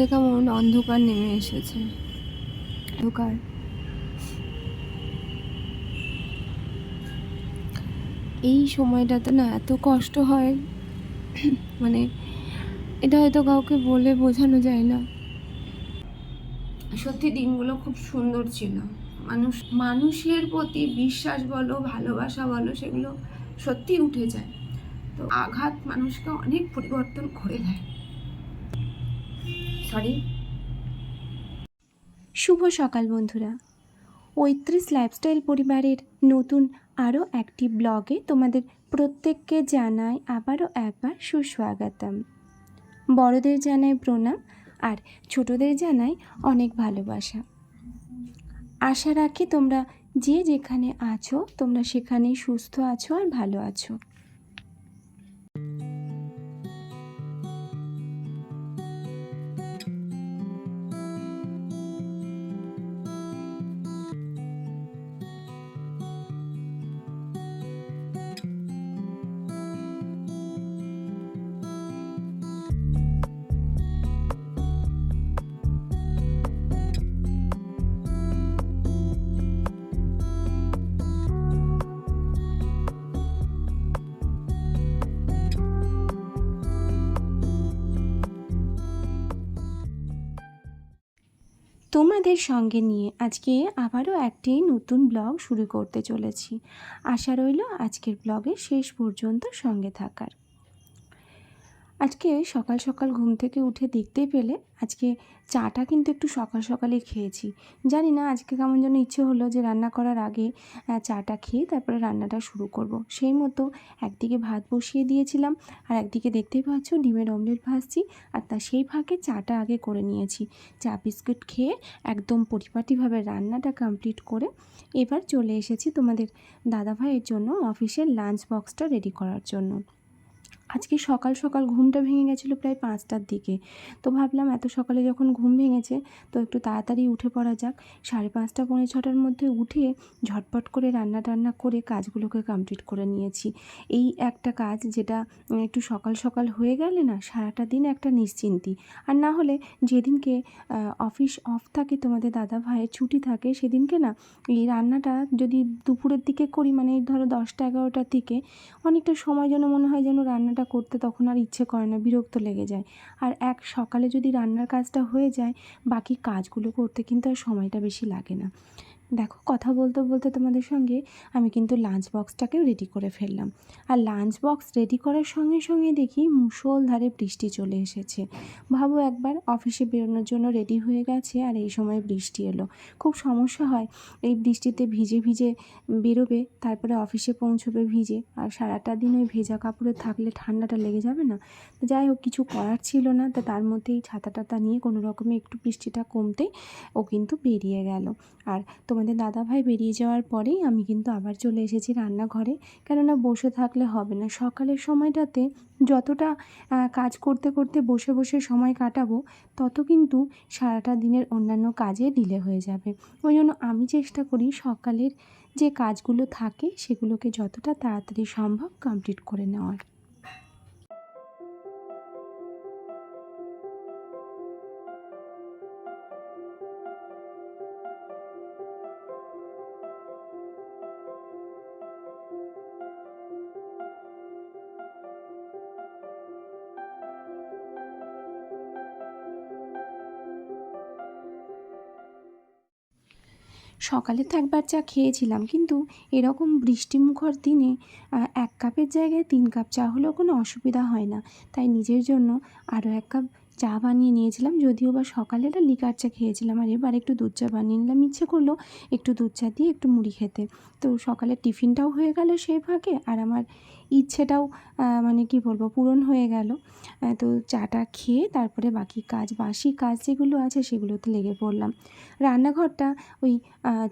চারপাশটাতে কেমন অন্ধকার নেমে এসেছে। অন্ধকার। এই সময়টাতে না এত কষ্ট হয়। মানে এটা হয়তো কাউকে বলে বোঝানো যায় না। সত্যি দিনগুলো খুব সুন্দর ছিল। মানুষ, মানুষের প্রতি বিশ্বাস বলো, ভালোবাসা বলো, সেগুলো সত্যি উঠে যায়। তো আঘাত মানুষকে অনেক পরিবর্তন করে দেয়। সরি শুভ সকাল বন্ধুরা। ঐত্রিশ লাইফস্টাইল পরিবারের নতুন আরও একটি ব্লগে তোমাদের প্রত্যেককে জানাই আবারও একবার সুস্বাগতম। বড়দের জানাই প্রণাম আর ছোটদের জানাই অনেক ভালোবাসা। আশা রাখি তোমরা যে যেখানে আছো, তোমরা সেখানেই সুস্থ আছো আর ভালো আছো। তোমাদের সঙ্গে নিয়ে আজকে আবারও একটি নতুন ব্লগ শুরু করতে চলেছি। আশা রইল আজকের ব্লগে শেষ পর্যন্ত সঙ্গে থাকার। আজকে সকাল সকাল ঘুম থেকে উঠে দেখতেই পেলে আজকে চাটা কিন্তু একটু সকাল সকালে খেয়েছি। জানি না আজকে কেমন যেন ইচ্ছে হলো যে রান্না করার আগে চাটা খেয়ে তারপরে রান্নাটা শুরু করব। সেই মতো একদিকে ভাত বসিয়ে দিয়েছিলাম আর একদিকে দেখতেই পাচ্ছ ডিমের অমলেট ভাজছি আর তা সেই ফাঁকে চাটা আগে করে নিয়েছি। চা বিস্কুট খেয়ে একদম পরিপাটিভাবে রান্নাটা কমপ্লিট করে এবার চলে এসেছি তোমাদের দাদাভাইয়ের জন্য অফিসের লাঞ্চ বক্সটা রেডি করার জন্য। আজকে সকাল সকাল ঘুমটা ভেঙে গেছিল প্রায় পাঁচটার দিকে? তো ভাবলাম এত সকালে যখন ঘুম ভেঙেছে, তো একটু তাড়াতাড়ি উঠে পড়া যাক। সাড়ে পাঁচটা, পৌনে ছটার মধ্যে উঠে ঝটপট করে রান্না টান্না করে কাজগুলোকে কমপ্লিট করে নিয়েছি। এই একটা কাজ যেটা একটু সকাল সকাল হয়ে গেলে না সারাটা দিন একটা নিশ্চিন্তি। আর না হলে যেদিনকে অফিস অফ থাকে, তোমাদের দাদা ভাইয়ের ছুটি থাকে, সেদিনকে না এই রান্নাটা যদি দুপুরের দিকে করি মানে ধরো দশটা, এগারোটার দিকে, অনেকটা সময় যেন মনে হয় যেন রান্নাটা করতে তখন আর ইচ্ছে করে না, বিরক্ত লেগে যায়। আর এক সকালে যদি রান্নার কাজটা হয়ে যায়, বাকি কাজগুলো করতে কিন্তু আর সময়টা বেশি লাগে না। দেখো, কথা বলতে বলতে তোমাদের সঙ্গে আমি কিন্তু লাঞ্চ বক্সটাকেও রেডি করে ফেললাম। আর লাঞ্চ বক্স রেডি করার সঙ্গে সঙ্গে দেখি মুষলধারে বৃষ্টি চলে এসেছে। ভাবো একবার অফিসে বেরোনোর জন্য রেডি হয়ে গেছে আর এই সময় বৃষ্টি এলো। খুব সমস্যা হয়, এই বৃষ্টিতে ভিজে ভিজে বেরোবে, তারপরে অফিসে পৌঁছবে ভিজে। আর সারাটা দিন ওই ভেজা কাপড়ে থাকলে ঠান্ডাটা লেগে যাবে না? তো যাই হোক, কিছু করার ছিল না, তো তার মধ্যেই ছাতা টাতা নিয়ে কোনো রকমে একটু বৃষ্টিটা কমতেই ও কিন্তু বেরিয়ে গেল। আর তোমাদের দাদাভাই বেরিয়ে যাওয়ার পরেই আমি কিন্তু আবার চলে এসেছি রান্নাঘরে। কেননা বসে থাকলে হবে না। সকালের সময়টাতে যতটা কাজ করতে করতে বসে বসে সময় কাটাবো, তত কিন্তু সারাটা দিনের অন্যান্য কাজে ডিলে হয়ে যাবে। ওই জন্য আমি চেষ্টা করি সকালের যে কাজগুলো থাকে সেগুলোকে যতটা তাড়াতাড়ি সম্ভব কমপ্লিট করে নেওয়ার। সকালে তো একবার চা খেয়েছিলাম, কিন্তু এরকম বৃষ্টিমুখর দিনে এক কাপের জায়গায় তিন কাপ চা হলেও কোনো অসুবিধা হয় না। তাই নিজের জন্য আরও এক কাপ চা বানিয়ে নিয়েছিলাম, যদিও বা সকালে একটা লিকার চা খেয়েছিলাম। আর এবার একটু দুধ চা বানিয়ে নিলাম, ইচ্ছে করল একটু দুধ চা দিয়ে একটু মুড়ি খেতে। তো সকালে টিফিনটাও হয়ে গেল সেই ফাঁকে আর আমার ইচ্ছেটাও মানে কি বলব, পূরণ হয়ে গেল। তো চাটা খেয়ে তারপরে বাকি কাজ, বাসি কাজ যেগুলো আছে সেগুলোতে লেগে পড়লাম। রান্নাঘরটা ওই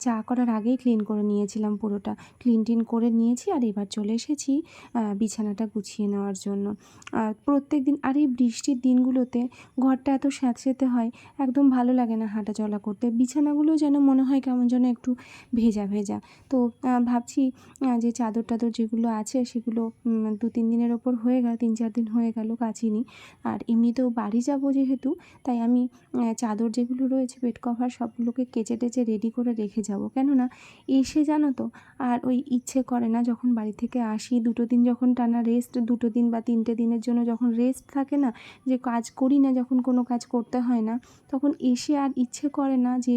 চা করার আগেই ক্লিন করে নিয়েছিলাম পুরোটা। ক্লিন টিন করে নিয়েছি আর এবার চলে এসেছি বিছানাটা গুছিয়ে নেওয়ার জন্য। প্রত্যেক দিন, আর এই বৃষ্টির দিনগুলোতে ঘরটা এত স্যাঁতসেঁতে হয়, একদম ভালো লাগে না হাঁটা চলা করতে। বিছানাগুলো যেন মনে হয় কেমন যেন একটু ভেজা ভেজা। তো ভাবছি যে চাদর টাদর যেগুলো আছে সেগুলো দু তিন দিনের ওপর হয়ে গেল, তিন চার দিন হয়ে গেল কাচিনি। আর এমনিতেও বাড়ি যাব যেহেতু, তাই আমি চাদর যেগুলো রয়েছে বেড কভার সবগুলোকে কেচে টেচে রেডি করে রেখে যাব। কেননা এসে জানো তো, আর ওই ইচ্ছে করে না যখন বাড়ি থেকে আসি, দুটো দিন যখন টানা রেস্ট দুটো দিন বা তিনটে দিনের জন্য যখন রেস্ট থাকে না, যে কাজ করি না, যখন কোনো কাজ করতে হয় না, তখন এসে আর ইচ্ছে করে না যে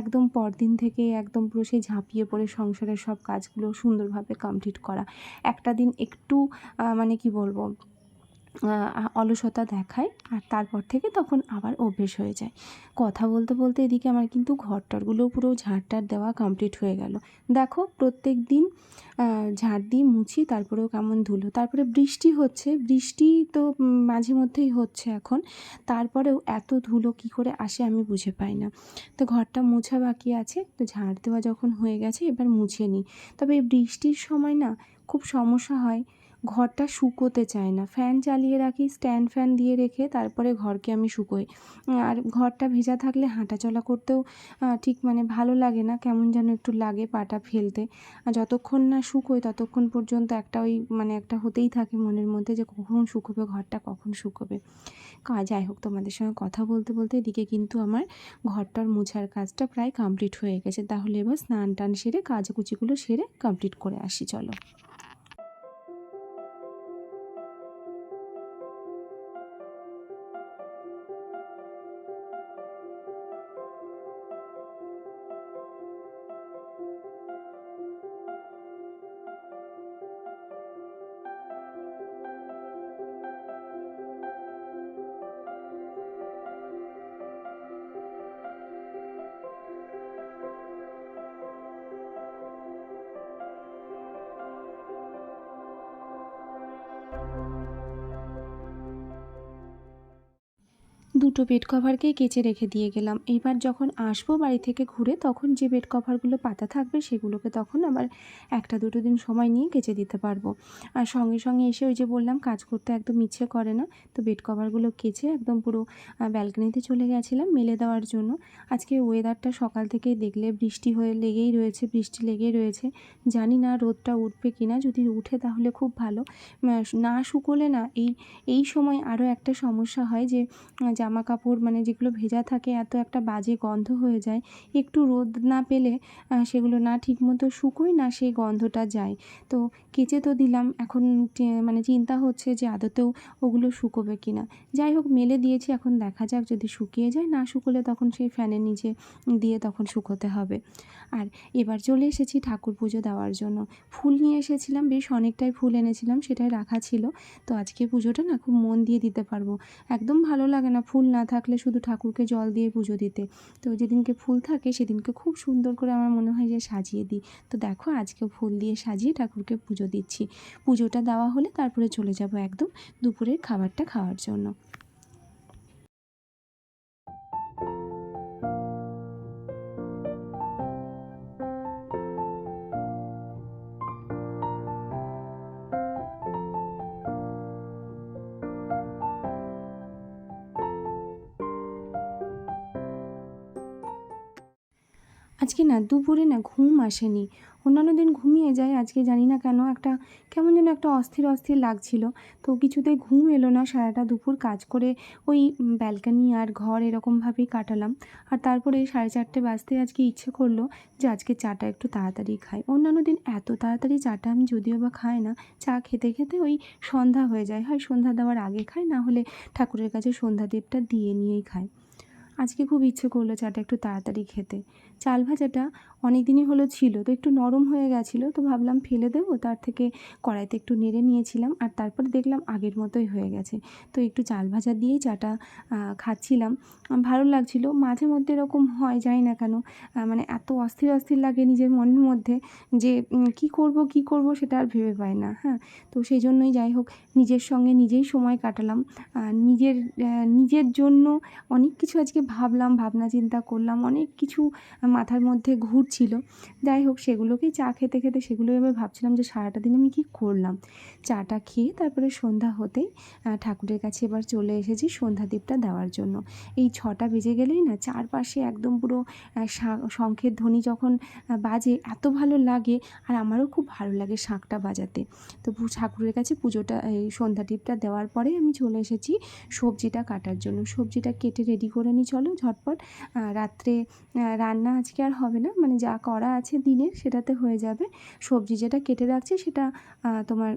একদম পরদিন থেকে একদম পুরো সেই ঝাঁপিয়ে পড়ে সংসারের সব কাজগুলো সুন্দরভাবে কমপ্লিট করা। একটা দিন একটু মানে কি বলব অলসতা দেখায় আর তারপর থেকে তখন আবার অভ্যেস হয়ে যায়। কথা বলতে বলতে এদিকে আমার কিন্তু ঘরটারগুলো পুরো ঝাড়টার দেওয়া কমপ্লিট হয়ে গেল। দেখো প্রত্যেক দিন ঝাড় দিই মুছি, তারপরেও কেমন ধুলো। তারপরে বৃষ্টি হচ্ছে, বৃষ্টি তো মাঝে মধ্যেই হচ্ছে এখন। তারপরেও এত ধুলো কী করে আসে আমি বুঝে পাই না। তো ঘরটা মোছা বাকি আছে, তো ঝাড় দেওয়া যখন হয়ে গেছে এবার মুছে নিই। তবে বৃষ্টির সময় না খুব সমস্যা হয়। ঘরটা শুকোতে চায় না। ফ্যান চালিয়ে রাখি, স্ট্যান্ড ফ্যান দিয়ে রেখে তারপরে ঘরকে আমি শুকোই। আর ঘরটা ভেজা থাকলে হাঁটাচলা করতেও ঠিক মানে ভালো লাগে না। কেমন যেন একটু লাগে পাটা ফেলতে। আর যতক্ষণ না শুকোয় ততক্ষণ পর্যন্ত একটা ওই মানে একটা হতেই থাকে মনের মধ্যে যে কখন শুকোবে, ঘরটা কখন শুকোবে। যাই হোক, তোমাদের সঙ্গে কথা বলতে বলতে এদিকে কিন্তু আমার ঘরটার মোছার কাজটা প্রায় কমপ্লিট হয়ে গেছে। তাহলে এবার স্নান টান সেরে কাজকুচিগুলো সেরে কমপ্লিট করে আসি, চলো। দুটো বেড কভারকেই কেচে রেখে দিয়ে গেলাম। এবার যখন আসব বাড়ি থেকে ঘুরে তখন যে বেড কভারগুলো পাতা থাকবে সেগুলোকে তখন আবার একটা দুটো দিন সময় নিয়ে কেচে দিতে পারব। আর সঙ্গে সঙ্গে এসে ওই যে বললাম কাজ করতে একদম ইচ্ছে করে না। তো বেড কভারগুলো কেচে একদম পুরো ব্যালকনিতে চলে গেছিলাম মেলে দেওয়ার জন্য। আজকে ওয়েদারটা সকাল থেকেই দেখলে বৃষ্টি হয়ে লেগেই রয়েছে বৃষ্টি লেগেই রয়েছে। জানি না রোদটা উঠবে কি না যদি উঠে তাহলে খুব ভালো। না শুকোলে না এই এই সময় আরও একটা সমস্যা হয় যে আহ, জামা কাপড় মানে যেগুলো ভেজা থাকে, এত একটা বাজে গন্ধ হয়ে যায়। একটু রোদ না পেলে সেগুলো না ঠিকমতো শুকোয় না সেই গন্ধটা যায়। তো কেচে তো দিলাম, এখন মানে চিন্তা হচ্ছে যে আদতেও ওগুলো শুকোবে কি না যাই হোক, মেলে দিয়েছি, এখন দেখা যাক যদি শুকিয়ে যায়, না শুকোলে তখন সেই ফ্যানের নিচে দিয়ে তখন শুকোতে হবে। আর এবার চলে এসেছি ঠাকুর পুজো দেওয়ার জন্য। ফুল নিয়ে এসেছিলাম, বেশ অনেকটাই ফুল এনেছিলাম, সেটাই রাখা ছিল। তো আজকে পুজোটা না খুব মন দিয়ে দিতে পারব। একদম ভালো লাগে না, ফুল না থাকলে শুধু ঠাকুরকে জল দিয়ে পুজো দিতে। তো যেদিনকে ফুল থাকে সেদিনকে খুব সুন্দর করে আমার মনে হয় যে সাজিয়ে দিই। তো দেখো আজকে ফুল দিয়ে সাজিয়ে ঠাকুরকে পুজো দিচ্ছি। পুজোটা দেওয়া হলে তারপরে চলে যাব একদম দুপুরের খাবারটা খাওয়ার জন্য। দুপুরে না ঘুম আসেনি। অন্যান্য দিন ঘুমিয়ে যায় আজকে জানি না কেন একটা, কেমন যেন একটা অস্থির অস্থির লাগছিল। তো কিছুতেই ঘুম এলো না, সারাটা দুপুর কাজ করে ওই ব্যালকানি আর ঘর এরকমভাবেই কাটালাম। আর তারপরে সাড়ে চারটে বাজতে আজকে ইচ্ছে করল যে আজকে চাটা একটু তাড়াতাড়ি খাই। অন্যান্য দিন এত তাড়াতাড়ি চাটা আমি যদিও বা খাই না, চা খেতে খেতে ওই সন্ধ্যা হয়ে যায়। হয় সন্ধ্যা দেওয়ার আগে খাই, না হলে ঠাকুরের কাছে সন্ধ্যা দ্বীপটা দিয়ে নিয়েই খাই। আজকে খুব ইচ্ছে করল চাটা একটু তাড়াতাড়ি খেতে। চাল ভাজাটা অনেক দিনই হলো ছিল, তো একটু নরম হয়ে গেছিল, তো ভাবলাম ফেলে দেবো, তার থেকে কড়াইতে একটু নেড়ে নিয়েছিলাম, আর তারপরে দেখলাম আগের মতোই হয়ে গেছে। তো একটু চাল ভাজা দিয়েই চাটা খাচ্ছিলাম, ভালো লাগছিল, মাঝে মধ্যে এরকম হয় যায় না কেন মানে এত অস্থির অস্থির লাগে নিজের মনের মধ্যে যে কি করব কি করব সেটা আর ভেবে পায় না হ্যাঁ তো সেই জন্যই যাই হোক, নিজের সঙ্গে নিজেই সময় কাটালাম নিজের নিজের জন্য অনেক কিছু আজকে ভাবলাম, ভাবনা চিন্তা করলাম, অনেক কিছু মাথার মধ্যে ঘুরছে ছিল যাই হোক, সেগুলোকেই চা খেতে খেতে সেগুলোই আমি ভাবছিলাম যে সারাটা দিন আমি কী করলাম। চাটা খেয়ে তারপরে সন্ধ্যা হতেই ঠাকুরের কাছে এবার চলে এসেছি সন্ধ্যা দ্বীপটা দেওয়ার জন্য। এই ছটা বেজে গেলেই না চারপাশে একদম পুরো শঙ্খের ধ্বনি যখন বাজে এত ভালো লাগে আর আমারও খুব ভালো লাগে শাঁখটা বাজাতে। তো ঠাকুরের কাছে পুজোটা, এই সন্ধ্যা টিপটা দেওয়ার পরে আমি চলে এসেছি সবজিটা কাটার জন্য। সবজিটা কেটে রেডি করে নিই চলো ঝটপট। রাত্রে রান্না আজকে আর হবে না। মানে যা করা আছে দিনের সেটাতে হয়ে যাবে। সবজি যেটা কেটে রাখছি সেটা তোমার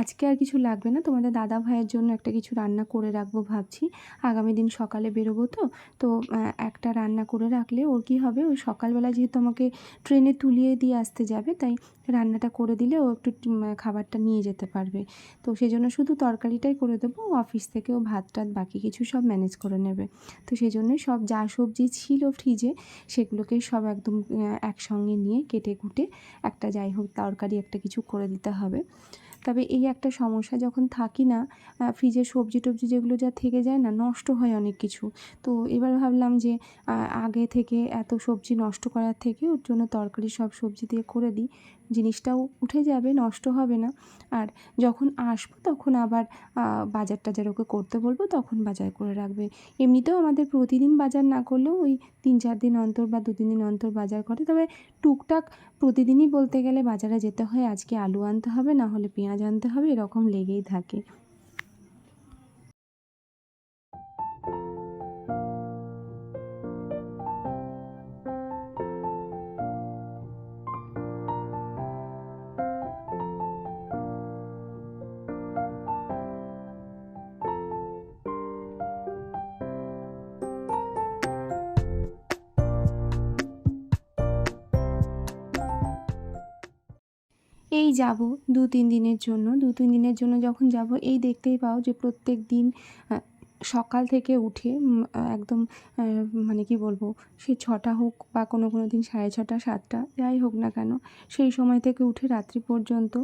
আজকে আর কিছু লাগবে না। তোমাদের দাদা ভাইয়ের জন্য একটা কিছু রান্না করে রাখব ভাবছি। আগামী দিন সকালে বেরোবো তো। তো একটা রান্না করে রাখলে ওর কী হবে? ওই সকালবেলা যেহেতু আমাকে ট্রেনে তুলিয়ে দিয়ে আসতে যাবে, তাই রান্নাটা করে দিলে ও একটু খাবারটা নিয়ে যেতে পারবে। তো সেই জন্য শুধু তরকারিটাই করে দেবো অফিস থেকেও ভাত টাত বাকি কিছু সব ম্যানেজ করে নেবে। তো সেই জন্যই সব যা সবজি ছিল ফ্রিজে সেগুলোকেই সব একদম একসঙ্গে নিয়ে কেটে কুটে একটা যাই হোক তরকারি একটা কিছু করে দিতে হবে। তবে এই একটা সমস্যা যখন থাকি না ফ্রিজে সবজি টবজি যেগুলো যা থেকে যায় না, নষ্ট হয় অনেক কিছু। তো এবার ভাবলাম যে আগে থেকে এত সবজি নষ্ট করার থেকে ওর জন্য তরকারি সব সবজি দিয়ে করে দিই। জিনিসটাও উঠে যাবে, নষ্ট হবে না। আর যখন আসব তখন আবার বাজার টাজার ওকে করতে বলব তখন বাজার করে রাখবে। এমনিতেও আমাদের প্রতিদিন বাজার না করলেও ওই তিন চার দিন অন্তর বা দু তিন দিন অন্তর বাজার করে। তবে টুকটাক প্রতিদিনই বলতে গেলে বাজারে যেতে হয়, আজকে আলু আনতে হবে, না হলে পেঁয়াজ আনতে হবে, এরকম লেগেই থাকে। এই যাব দু তিন দিনের জন্য দু তিন দিনের জন্য যখন যাব, এই দেখতেই পাও যে প্রত্যেক দিন সকাল থেকে উঠে একদম মানে কি বলব, সে ছটা হোক বা কোনো কোনো দিন সাড়ে ছটা, সাতটা, যাই হোক না কেন, সেই সময় থেকে উঠে রাত্রি পর্যন্ত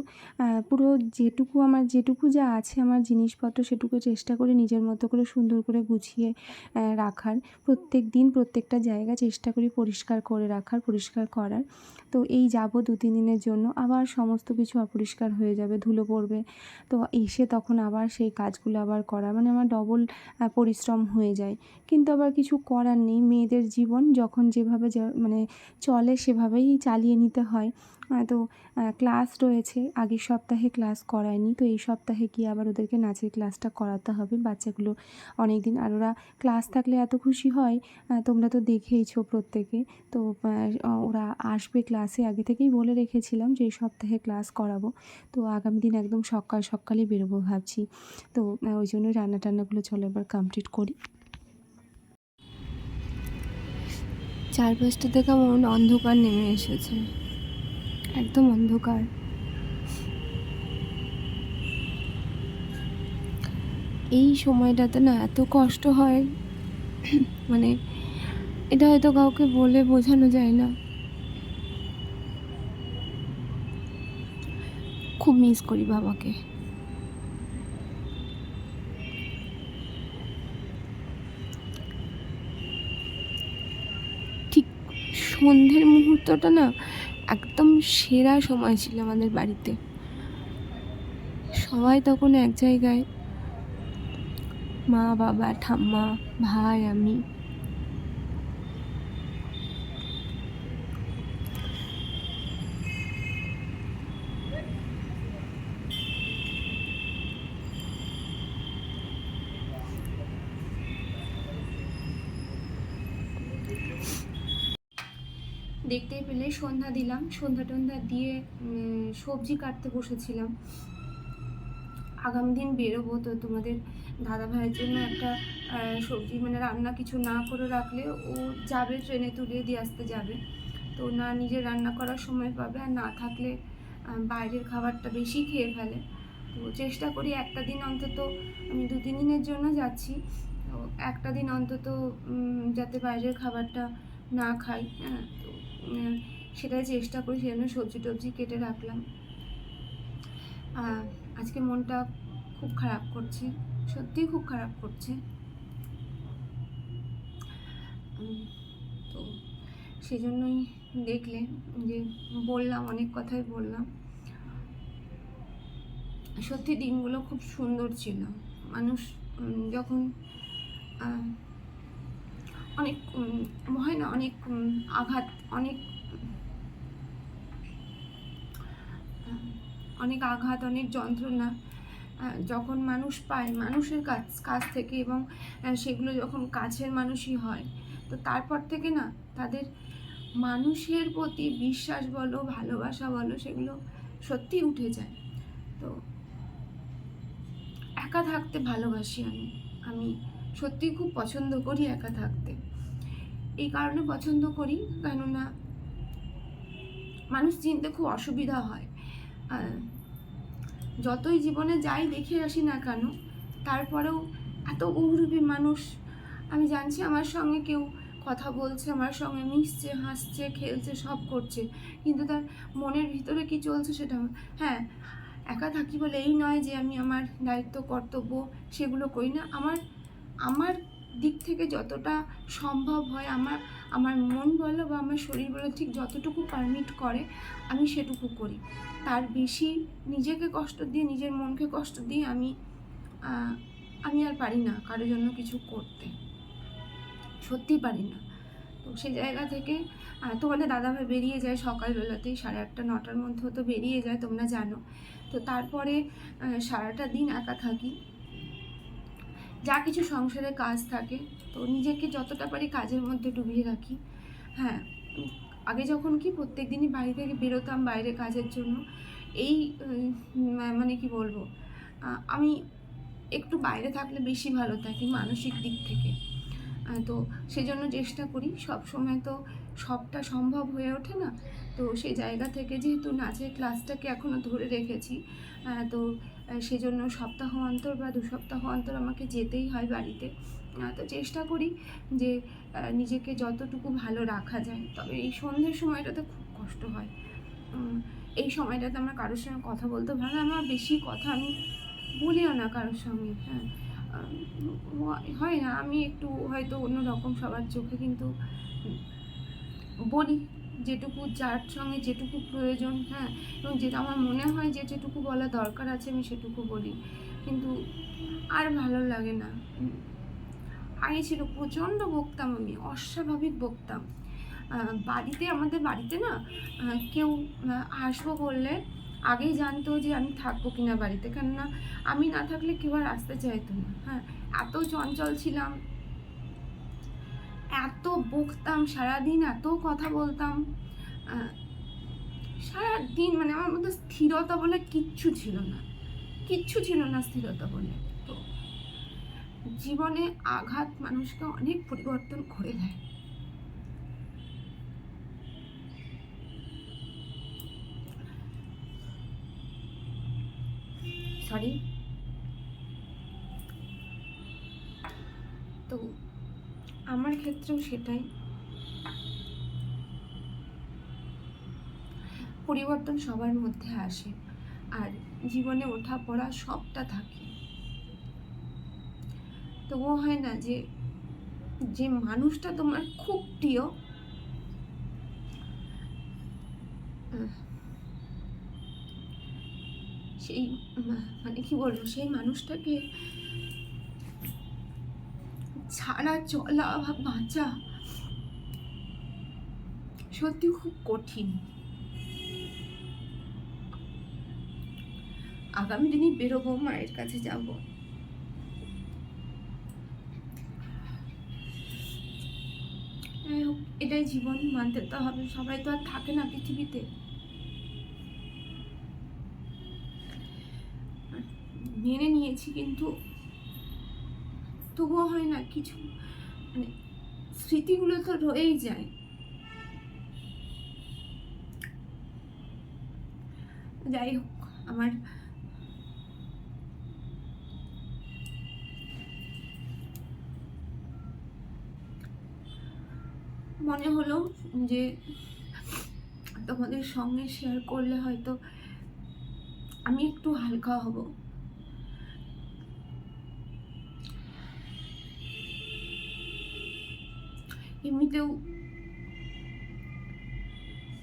পুরো যেটুকু আমার, যেটুকু যা আছে আমার জিনিসপত্র সেটুকু চেষ্টা করে নিজের মতো করে সুন্দর করে গুছিয়ে রাখার, প্রত্যেক দিন প্রত্যেকটা জায়গা চেষ্টা করি পরিষ্কার করে রাখার, পরিষ্কার করার। তো এই যাব দু, তিন দিনের জন্য, আবার সমস্ত কিছু অপরিষ্কার হয়ে যাবে, ধুলো পড়বে, তো এসে তখন আবার সেই কাজগুলো আবার করা মানে আমার ডবল পরিশ্রম হয়ে যায়। কিন্তু আবার কিছু করার নেই। মেয়েদের জীবন যখন যেভাবে মানে চলে সেভাবেই চালিয়ে নিতে হয়। তো ক্লাস রয়েছে। আগের সপ্তাহে ক্লাস করায়নি। তো এই সপ্তাহে গিয়ে আবার ওদেরকে নাচের ক্লাসটা করাতে হবে। বাচ্চাগুলো অনেক দিন আর ওরা ক্লাস থাকলে এত খুশি হয় তোমরা তো দেখেইছো প্রত্যেকে। তো ওরা আসবে ক্লাসে আগে থেকেই বলে রেখেছিলাম যে এই সপ্তাহে ক্লাস করাবো। তো আগামী দিন একদম সকাল সকালই বেরোবো ভাবছি। তো ওই জন্য রান্না টান্নাগুলো চলো এবার কমপ্লিট করি। চারপাশটাতে কেমন অন্ধকার নেমে এসেছে। একদম অন্ধকার। এই সময়টাতে না এত কষ্ট হয়। মানে এটা হয়তো কাউকে বলে বোঝানো যায় না। খুব মিস করি বাবাকে। ঠিক সন্ধ্যের মুহূর্তটা না একদম সেরা সময় ছিল আমাদের বাড়িতে। সবাই তখন এক জায়গায়, মা, বাবা, ঠাম্মা, ভাই, আমি দেখতেই সন্ধ্যা দিলাম। সন্ধ্যা টন্ধ্যা দিয়ে সবজি কাটতে বসেছিলাম। আগামী দিন বেরোবো তো তোমাদের দাদা ভাইয়ের জন্য একটা সবজি মানে রান্না কিছু না করে রাখলে ও যাবে ট্রেনে তুলিয়ে দিয়ে আসতে যাবে। তো না নিজে রান্না করার সময় পাবে আর না থাকলে বাইরের খাবারটা বেশি খেয়ে ফেলে। তো চেষ্টা করি একটা দিন অন্তত, আমি দু, তিন দিনের জন্য যাচ্ছি। তো একটা দিন অন্তত যাতে বাইরের খাবারটা না খাই হ্যাঁ তো সেটাই চেষ্টা করি, সেজন্য সবজি টবজি কেটে রাখলাম। আজকে মনটা খুব খারাপ করছে, সত্যিই খুব খারাপ করছে। তো সেজন্যই দেখলে যে বললাম, অনেক কথাই বললাম। সত্যি দিনগুলো খুব সুন্দর ছিল। মানুষ যখন অনেক হয় না, অনেক আঘাত, অনেক অনেক আঘাত, অনেক যন্ত্রণা যখন মানুষ পায়, মানুষের কাছ কাছ থেকে এবং সেগুলো যখন কাছের মানুষই হয়, তো তারপর থেকে না তাদের মানুষের প্রতি বিশ্বাস বলো, ভালোবাসা বলো, সেগুলো সত্যি উঠে যায়। তো একা থাকতে ভালোবাসি আমি। আমি সত্যি খুব পছন্দ করি একা থাকতে। এই কারণে পছন্দ করি, কেননা মানুষ চিনতে খুব অসুবিধা হয়। আর যতই জীবনে যাই দেখে আসি না কেন, তারপরেও এত বহুরূপী মানুষ। আমি জানছি আমার সঙ্গে কেউ কথা বলছে, আমার সঙ্গে মিশছে, হাসছে, খেলছে, সব করছে। কিন্তু তার মনের ভিতরে কি চলছে সেটা হ্যাঁ একা থাকি বলে এই নয় যে আমি আমার দায়িত্ব, কর্তব্য সেগুলো করি না। আমার আমার দিক থেকে যতটা সম্ভব হয়, আমার আমার মন বলো বা আমার শরীর বলো, ঠিক যতটুকু পারমিট করে, আমি সেটুকু করি। তার বেশি নিজেকে কষ্ট দিয়ে, নিজের মনকে কষ্ট দিয়ে আমি আমি আর পারি না কারোর জন্য কিছু করতে। সত্যিই পারি না। তো সেই জায়গা থেকে তোমাদের দাদাভাই বেরিয়ে যায় সকালবেলাতেই, সাড়ে আটটা, নটার মধ্যে তো বেরিয়ে যায়, তোমরা জানো। তো তারপরে সারাটা দিন একা থাকি। যা কিছু সংসারে কাজ থাকে তো নিজেকে যতটা পারি কাজের মধ্যে ডুবিয়ে রাখি। হ্যাঁ আগে যখন কি প্রত্যেক দিনই বাড়ি থেকে বেরোতাম বাইরে কাজের জন্য, এই মানে কি বলব আমি একটু বাইরে থাকলে বেশি ভালো থাকি মানসিক দিক থেকে। তো সেজন্য চেষ্টা করি সব সময় তো সবটা সম্ভব হয়ে ওঠে না। তো সেই জায়গা থেকে যেহেতু নাচের ক্লাসটাকে এখনও ধরে রেখেছি তো সেজন্য সপ্তাহ অন্তর বা দু সপ্তাহ অন্তর আমাকে যেতেই হয় বাড়িতে। তো চেষ্টা করি যে নিজেকে যতটুকু ভালো রাখা যায়। তবে এই সন্ধ্যের সময়টাতে খুব কষ্ট হয়। এই সময়টাতে আমার কারোর সঙ্গে কথা বলতে ভালো। আমার বেশি কথা আমি বলিও না কারোর সঙ্গে হ্যাঁ। হয় না, আমি একটু হয়তো অন্যরকম সবার চোখে কিন্তু বলি যেটুকু, যার সঙ্গে যেটুকু প্রয়োজন হ্যাঁ। এবং যেটা আমার মনে হয় যে, যেটুকু বলা দরকার আছে, আমি সেটুকু বলি। কিন্তু আর ভালো লাগে না। আগে ছিল প্রচণ্ড বকতাম আমি, অস্বাভাবিক বকতাম। বাড়িতে, আমাদের বাড়িতে না কেউ আসব বললে আগেই জানতো যে আমি থাকব কিনা বাড়িতে। কেননা, আমি না থাকলে কেউ আর আসতে চাইতো না। হ্যাঁ এত চঞ্চল ছিলাম, এত বকতাম, সারাদিন এত কথা বলতাম। সারাদিন মানে আমার মধ্যে স্থিরতা বলে কিচ্ছু ছিল না, কিচ্ছু ছিল না স্থিরতা বলে। জীবনে আঘাত মানুষকে অনেক পরিবর্তন করে দেয়। সরি তো আমার ক্ষেত্রেও সেটাই। পরিবর্তন সবার মধ্যে আসে। আর জীবনে ওঠা পড়া সবটা থাকে। তবুও হয় না যে যে মানুষটা তোমার খুব প্রিয়? সেই মানে কি বলব, সেই মানুষটাকে ছাড়া, চলা বা বাঁচা সত্যি খুব কঠিন। আগামী দিনে বেরোবো, মায়ের কাছে যাব। যাই হোক, এটাই জীবন মানতে তো হবে। সবাই তো আর থাকে না পৃথিবীতে। মেনে নিয়েছি কিন্তু তবুও হয় না কিছু। মানে স্মৃতিগুলো তো রয়েই যায়। যাই হোক আমার মনে হলো যে তোমাদের সঙ্গে শেয়ার করলে হয়তো আমি একটু হালকা হব। এমনিতেও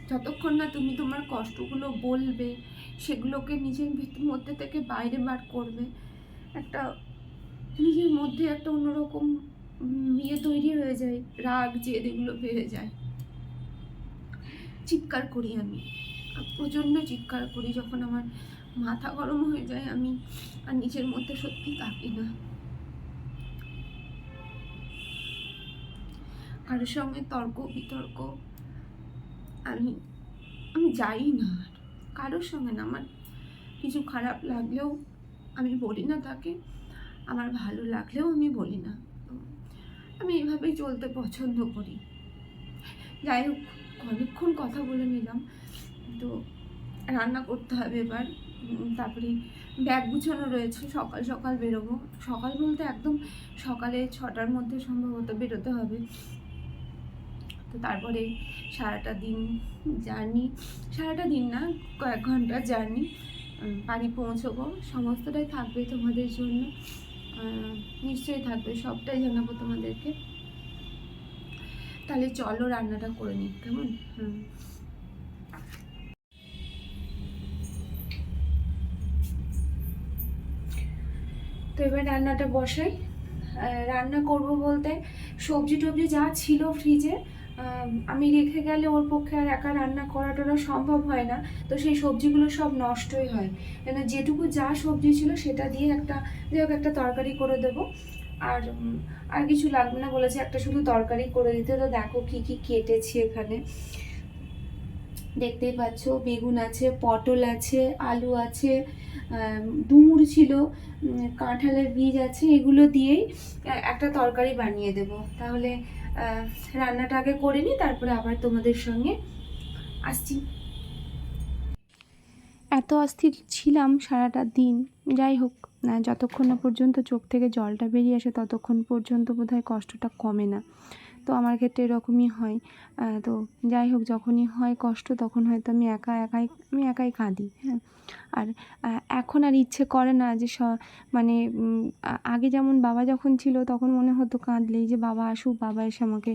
যতক্ষণ না তুমি তোমার কষ্টগুলো বলবে, সেগুলোকে নিজের ভিতর মধ্যে থেকে বাইরে বার করবে, একটা নিজের মধ্যে একটা অন্যরকম ইয়ে তৈরি হয়ে যায়, রাগ, জেদ, এগুলো বেড়ে যায়। চিৎকার করি আমি। প্রচণ্ড চিৎকার করি যখন আমার মাথা গরম হয়ে যায়, আমি আর নিজের মধ্যে সত্যি থাকি না। কারোর সঙ্গে তর্ক, বিতর্ক, আমি আমি যাই না কারোর সঙ্গে না, আমার কিছু খারাপ লাগলেও আমি বলি না তাকে, আমার ভালো লাগলেও আমি বলি না। আমি এইভাবেই চলতে পছন্দ করি। যাই হোক অনেকক্ষণ কথা বলে নিলাম। তো রান্না করতে হবে এবার। তারপরে ব্যাগ গুছানো রয়েছে, সকাল সকাল বেরোবো। সকাল বলতে একদম সকালে ছটার মধ্যে সম্ভবত বেরোতে হবে। তো তারপরে সারাটা দিন জার্নি, সারাটা দিন না, কয়েক ঘণ্টার জার্নি বাড়ি পৌঁছবো। সমস্তটাই থাকবে তোমাদের জন্য। নিশ্চয়ই থাকবে, সবটাই জানাব তোমাদেরকে। তাহলে চলো রান্নাটা করে নিই, কেমন? হুম। তো এবার রান্নাটা বসাই। রান্না করব বলতে সবজি টবজি যা ছিল ফ্রিজে আমি রেখে গেলে ওর পক্ষে আর একা রান্না করাটা সম্ভব হয় না। তো সেই সবজিগুলো সব নষ্টই হয়। কেন যেটুকু যা সবজি ছিল সেটা দিয়ে একটা, যাই হোক একটা তরকারি করে দেবো। আর আর কিছু লাগবে না বলেছে, একটা শুধু তরকারি করে দিতে। তো দেখো কি কি কেটেছি এখানে। দেখতেই পাচ্ছ, বেগুন আছে, পটল আছে, আলু আছে ডুমুর ছিল কাঁঠালের বীজ আছে, এগুলো দিয়েই একটা তরকারি বানিয়ে দেব। তাহলে রান্নাটা আগে করে নিই, তারপরে আবার তোমাদের সঙ্গে আসছি। এত অস্থির ছিলাম সারাটা দিন। যাই হোক যতক্ষণ না পর্যন্ত চোখ থেকে জলটা বেরিয়ে আসে, ততক্ষণ পর্যন্ত বোধহয় কষ্টটা কমে না। তো আমার ক্ষেত্রে এরকমই হয়। তো যাই হোক, যখনই হয় কষ্ট, তখন হয়তো আমি একা, একাই, আমি একাই কাঁদি হ্যাঁ। আর এখন আর ইচ্ছে করে না যে স মানে আগে যেমন বাবা যখন ছিল, তখন মনে হতো কাঁদলেই যে বাবা আসুক, বাবা এসে আমাকে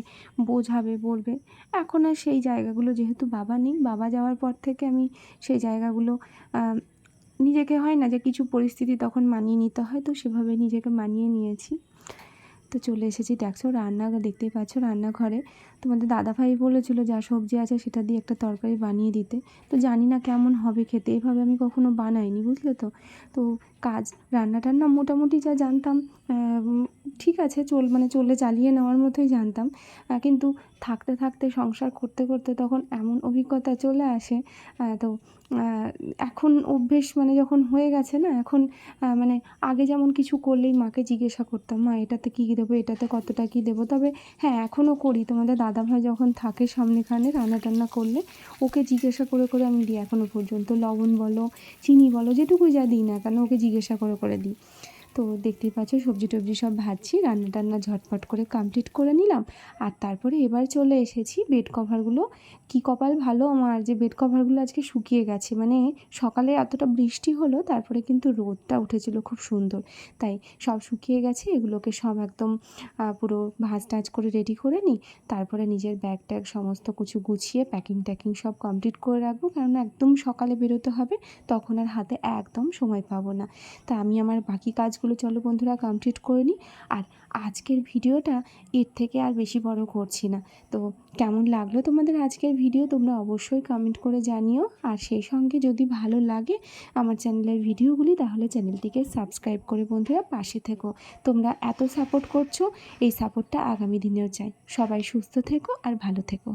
বোঝাবে, বলবে। এখন আর সেই জায়গাগুলো যেহেতু বাবা নেই, বাবা যাওয়ার পর থেকে আমি সেই জায়গাগুলো নিজেকে হয় না যে কিছু পরিস্থিতি তখন মানিয়ে নিতে হয়, তো সেভাবে নিজেকে মানিয়ে নিয়েছি। তো চলে এসেছি। দেখছ রান্না দেখতেই পাচ্ছ রান্নাঘরে। তোমাদের দাদাভাই বলেছিল, যা সবজি আছে সেটা দিয়ে একটা তরকারি বানিয়ে দিতে। তো জানি না কেমন হবে খেতে, এভাবে আমি কখনো বানাইনি, বুঝলে তো? তো কাজ রান্না টান্না মোটামুটি যা জানতাম ঠিক আছে, চল মানে চলে চালিয়ে নেওয়ার মতোই জানতাম। কিন্তু থাকতে থাকতে, সংসার করতে করতে তখন এমন অভিজ্ঞতা চলে আসে তো এখন অভ্যেস মানে যখন হয়ে গেছে না, এখন মানে আগে যেমন কিছু করলেই মাকে জিজ্ঞাসা করতাম, মা, এটাতে কী দেবো, এটাতে কতটা কী দেবো? তবে হ্যাঁ এখনও করি, তোমাদের দাদাভাই যখন থাকে সামনেখানে রান্না টান্না করলে, ওকে জিজ্ঞাসা করে করে আমি দিই। এখনও পর্যন্ত লবণ বলো, চিনি বলো, যেটুকু যা দিই না কেন ওকে জিজ্ঞাসা করে করে দিই। তো দেখতেই পাচ্ছ, সবজি টবজি সব ভাজছি, রান্না টান্না ঝটপট করে কমপ্লিট করে নিলাম। আর তারপরে এবার চলে এসেছি বেড কভারগুলো কী কপাল ভালো আমার, যে বেড কভারগুলো আজকে শুকিয়ে গেছে। মানে সকালে এতটা বৃষ্টি হলো, তারপরে কিন্তু রোদটা উঠেছিল খুব সুন্দর। তাই সব শুকিয়ে গেছে, এগুলোকে সব একদম পুরো ভাজ টাজ করে রেডি করে নিই। তারপরে নিজের ব্যাগ ট্যাগ সমস্ত কিছু গুছিয়ে প্যাকিং ট্যাকিং সব কমপ্লিট করে রাখব। কারণ একদম সকালে বেরোতে হবে, তখন আর হাতে একদম সময় পাবো না। তা আমি আমার বাকি কাজগুলো চলো বন্ধুরা কমপ্লিট করে নিই। আর আজকের ভিডিওটা এর থেকে আর বেশি বড় করছি না। তো কেমন লাগল তোমাদের আজকের ভিডিও তোমরা অবশ্যই কমেন্ট করে জানিও। আর সেই সঙ্গে যদি ভালো লাগে আমার চ্যানেলের ভিডিওগুলি, তাহলে চ্যানেলটিকে সাবস্ক্রাইব করে বন্ধুরা পাশে থেকো। তোমরা এত সাপোর্ট করছ, এই সাপোর্টটা আগামী দিনেও চাই। সবাই সুস্থ থেকো আর ভালো থেকো।